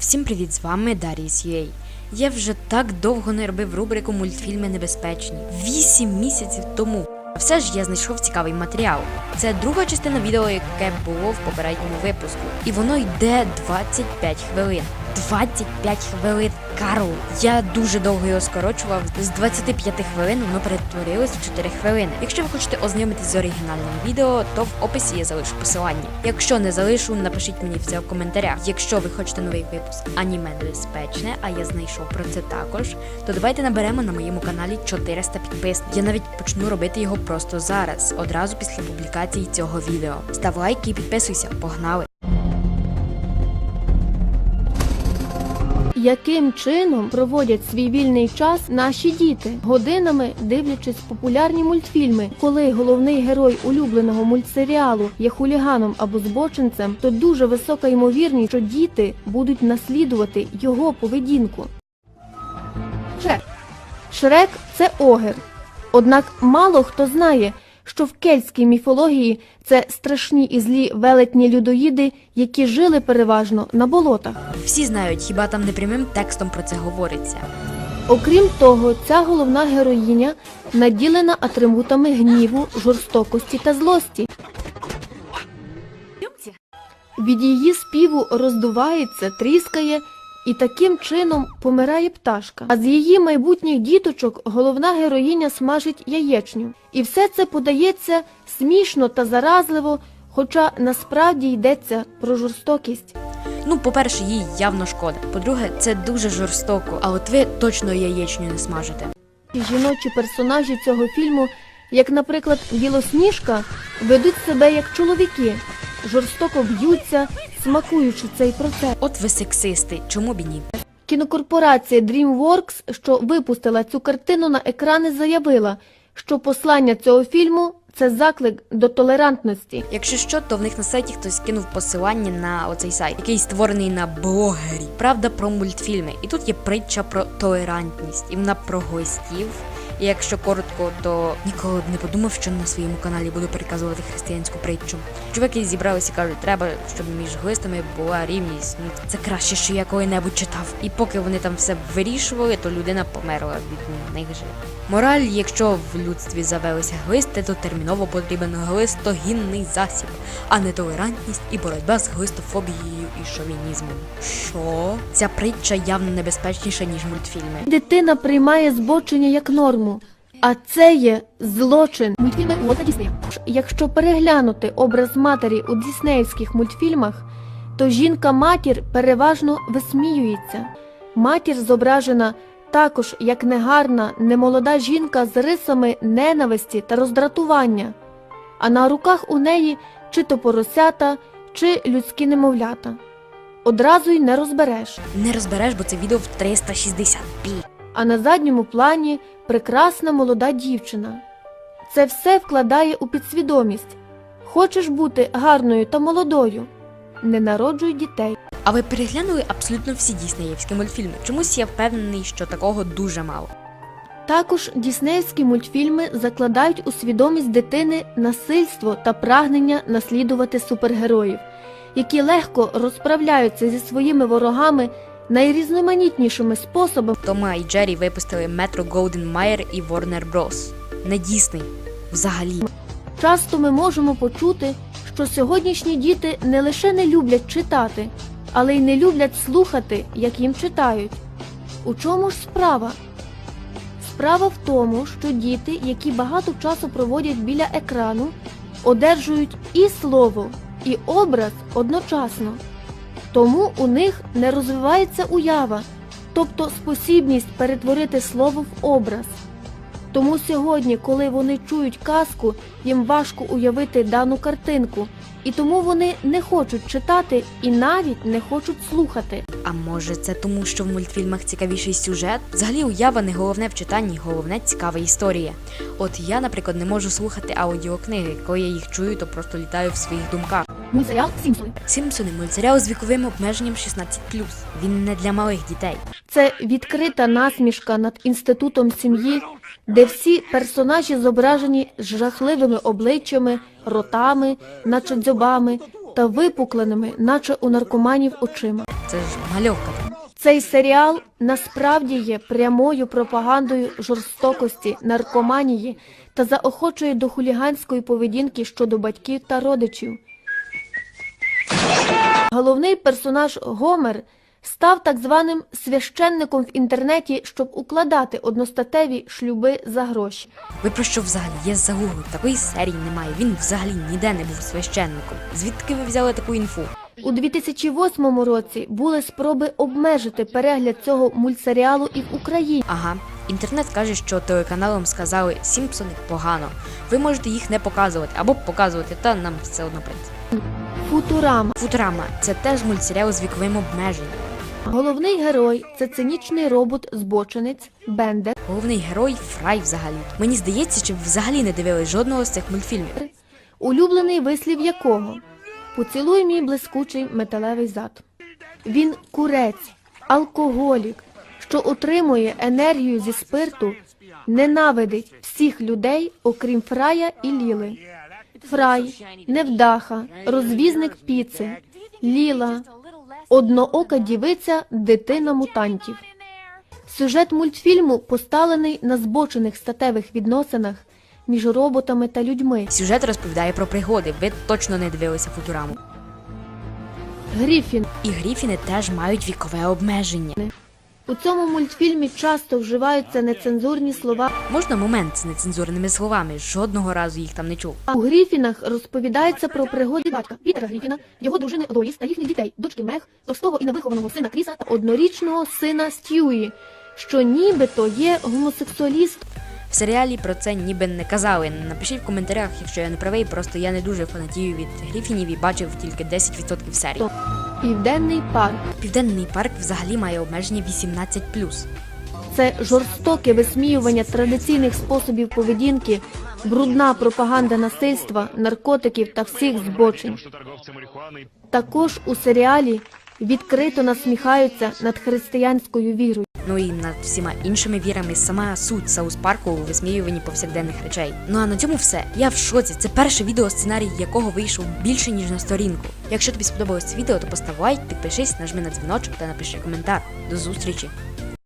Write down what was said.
Всім привіт, з вами Дарій Юей. Я вже так довго не робив рубрику мультфільми небезпечні. Вісім місяців тому. А Все ж я знайшов цікавий матеріал. Це друга частина відео, яке було в попередньому випуску. І воно йде 25 хвилин. 25 хвилин, Карл! Я дуже довго його скорочував. З 25 хвилин воно перетворилось в 4 хвилини. Якщо ви хочете ознайомитись з оригінальним відео, то в описі я залишу посилання. Якщо не залишу, напишіть мені це в коментарях. Якщо ви хочете новий випуск аніме небезпечне, а я знайшов про це також, то давайте наберемо на моєму каналі 400 підписників. Я навіть почну робити його просто зараз, одразу після публікації цього відео. Став лайк і підписуйся. Погнали! Яким чином проводять свій вільний час наші діти, годинами дивлячись популярні мультфільми, коли головний герой улюбленого мультсеріалу є хуліганом або збочинцем, то дуже висока ймовірність, що діти будуть наслідувати його поведінку. Шрек. Шрек це огер. Однак мало хто знає, що в кельтській міфології це страшні і злі велетні людоїди, які жили переважно на болотах. Всі знають, хіба там не прямим текстом про це говориться. Окрім того, ця головна героїня наділена атрибутами гніву, жорстокості та злості. Від її співу роздувається, тріскає і таким чином помирає пташка. А з її майбутніх діточок головна героїня смажить яєчню. І все це подається смішно та заразливо, хоча насправді йдеться про жорстокість. Ну, по-перше, їй явно шкода. По-друге, це дуже жорстоко, а от ви точно яєчню не смажите. Жіночі персонажі цього фільму, як, наприклад, Білосніжка, ведуть себе як чоловіки, жорстоко б'ються, смакуючи цей процес. От ви сексисти, чому б і ні? Кінокорпорація DreamWorks, що випустила цю картину на екрани, заявила, що послання цього фільму це заклик до толерантності. Якщо що, то в них на сайті хтось кинув посилання на оцей сайт, який створений на блогері. Правда про мультфільми. І тут є притча про толерантність, і вона про гостів. І якщо коротко, то ніколи б не подумав, що на своєму каналі буду переказувати християнську притчу. Чуваки зібралися кажуть, треба, щоб між глистами була рівність. Ну це краще, що я коли-небудь читав. І поки вони там все вирішували, то людина померла від них же. Мораль, якщо в людстві завелися глисти, то терміново потрібен глистогінний засіб, а не толерантність і боротьба з глистофобією і шовінізмом. Що? Ця притча явно небезпечніша, ніж мультфільми. Дитина приймає збочення як норму, а це є злочин. Мультфільми Уолта Діснея. Якщо переглянути образ матері у діснеївських мультфільмах, то жінка-матір переважно висміюється. Матір зображена також як негарна, немолода жінка з рисами ненависті та роздратування, а на руках у неї чи то поросята, чи людські немовлята. Одразу й не розбереш. Не розбереш, бо це відео в 360p. А на задньому плані прекрасна молода дівчина. Це все вкладає у підсвідомість. Хочеш бути гарною та молодою? Не народжуй дітей. А ви переглянули абсолютно всі діснеївські мультфільми? Чомусь я впевнений, що такого дуже мало. Також діснеївські мультфільми закладають у свідомість дитини насильство та прагнення наслідувати супергероїв, які легко розправляються зі своїми ворогами найрізноманітнішими способами. Тома і Джері випустили Metro Golden Mayer і Warner Bros. Не Дісней. Взагалі. Часто ми можемо почути, що сьогоднішні діти не лише не люблять читати, але й не люблять слухати, як їм читають. У чому ж справа? Справа в тому, що діти, які багато часу проводять біля екрану, одержують і слово, і образ одночасно. Тому у них не розвивається уява, тобто спосібність перетворити слово в образ. Тому сьогодні, коли вони чують казку, їм важко уявити дану картинку, і тому вони не хочуть читати і навіть не хочуть слухати. А може це тому, що в мультфільмах цікавіший сюжет? Взагалі уява не головне в читанні, головне цікава історія. От я, наприклад, не можу слухати аудіокниги. Коли я їх чую, то просто літаю в своїх думках. Мультсеріал Сімпсони. Сімпсони мультсеріал з віковим обмеженням 16+. Він не для малих дітей. Це відкрита насмішка над інститутом сім'ї, де всі персонажі зображені з жахливими обличчями, ротами, наче дзьобами та випукленими, наче у наркоманів очима. Це ж мальовка. Цей серіал насправді є прямою пропагандою жорстокості, наркоманії та заохочує до хуліганської поведінки щодо батьків та родичів. Головний персонаж Гомер став так званим священником в інтернеті, щоб укладати одностатеві шлюби за гроші. Ви про що взагалі? Я загуглив, такої серії немає. Він взагалі ніде не був священником. Звідки ви взяли таку інфу? У 2008 році були спроби обмежити перегляд цього мультсеріалу і в Україні. Ага, інтернет каже, що телеканалам сказали Сімпсони погано. Ви можете їх не показувати або показувати, та нам все одно принцип. Футурама. Футурама це теж мультсеріал з віковим обмеженням. Головний герой це цинічний робот-збочинець Бендер, Головний герой Фрай взагалі. Мені здається, ви взагалі не дивились жодного з цих мультфільмів. улюблений вислів якого Поцілуй мій блискучий металевий зад. Він курець, алкоголік, що отримує енергію зі спирту, ненавидить всіх людей, окрім Фрая і Ліли. Фрай, невдаха, розвізник піци, Ліла, одноока дівиця, дитина мутантів. Сюжет мультфільму поставлений на збочених статевих відносинах між роботами та людьми. Сюжет розповідає про пригоди. Ви точно не дивилися Футураму. Гріфін І Гріфіни теж мають вікове обмеження. У цьому мультфільмі часто вживаються нецензурні слова. Можна момент з нецензурними словами, жодного разу їх там не чув. У Гріфінах розповідається про пригоди батька Пітера Гріфіна, його дружини Лоїс та їхніх дітей, дочки Мег, товстого і невихованого сина Кріса та однорічного сина Стюї, що нібито є гомосексуаліст. В серіалі про це ніби не казали. Напишіть в коментарях, якщо я не правий, просто я не дуже фанатію від Гріфінів і бачив тільки 10% серій. Південний парк. Південний парк взагалі має обмеження 18+. Це жорстоке висміювання традиційних способів поведінки, брудна пропаганда насильства, наркотиків та всіх збочень. Також у серіалі відкрито насміхаються над християнською вірою. Ну і над всіма іншими вірами сама суть Саус Парку у висміюванні повсякденних речей. Ну а на цьому все. Я в шоці. Це перше відео, сценарій якого вийшов більше ніж на сторінку. Якщо тобі сподобалось це відео, то постав лайк, підпишись, нажми на дзвіночок та напиши коментар. До зустрічі!